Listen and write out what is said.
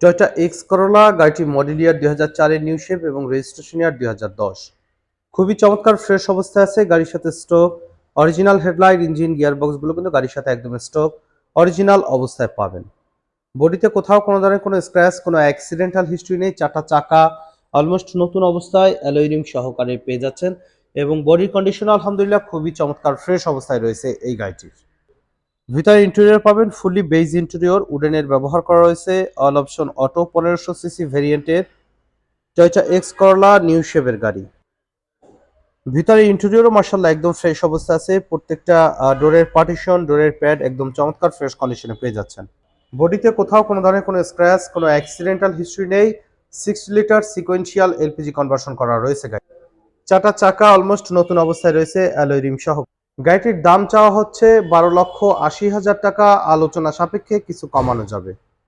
Toyota X Corolla গাড়িটি model ইয়ার দুই হাজার চারের নিউ শেপ এবং রেজিস্ট্রেশন ইয়ার দুই হাজার দশ। খুবই চমৎকার ফ্রেশ অবস্থায় আছে, গাড়ির সাথে স্টক অরিজিনাল হেডলাইট ইঞ্জিন গিয়ারবক্সগুলো কিন্তু গাড়ির সাথে একদম স্টক অরিজিনাল অবস্থায় পাবেন। বডিতে কোথাও কোনো ধরনের কোনো স্ক্র্যাচ কোনো অ্যাক্সিডেন্টাল হিস্ট্রি নেই, চারটা চাকা অলমোস্ট নতুন অবস্থায় অ্যালোইরিং সহকারে পেয়ে যাচ্ছেন এবং বডির কন্ডিশন আলহামদুলিল্লাহ, খুবই চমৎকার ফ্রেশ অবস্থায় রয়েছে এই গাড়িটির। ভিতরে ইন্টেরিয়র পাবেন ফুললি বেজ ইন্টেরিয়র উডেনের ব্যবহার করা রয়েছে। অল অপশন অটো পনেরোশো সিসি ভেরিয়েন্টের টয়টা এক্স করলা নিউ শেপের গাড়ি। ভিতরে ইন্টেরিয়রও মার্শাল্লাহ একদম ফ্রেশ অবস্থা আছে। প্রত্যেকটা ডোরের পার্টিশন ডোরের প্যাড একদম চমৎকার ফ্রেশ কন্ডিশনে পেয়ে যাচ্ছেন। বডিতে কোথাও কোনো ধরনের কোনো স্ক্র্যাচ কোনো অ্যাক্সিডেন্টাল হিস্ট্রি নেই। Six litre sequential LPG conversion করা রয়েছে গাড়ি চারটা চাকা অলমোস্ট নতুন অবস্থায় রয়েছে অ্যালয় রিম সহ। গাড়িটির দাম চাওয়া হচ্ছে বারো লক্ষ আশি হাজার টাকা। আলোচনা সাপেক্ষে কিছু কমানো যাবে।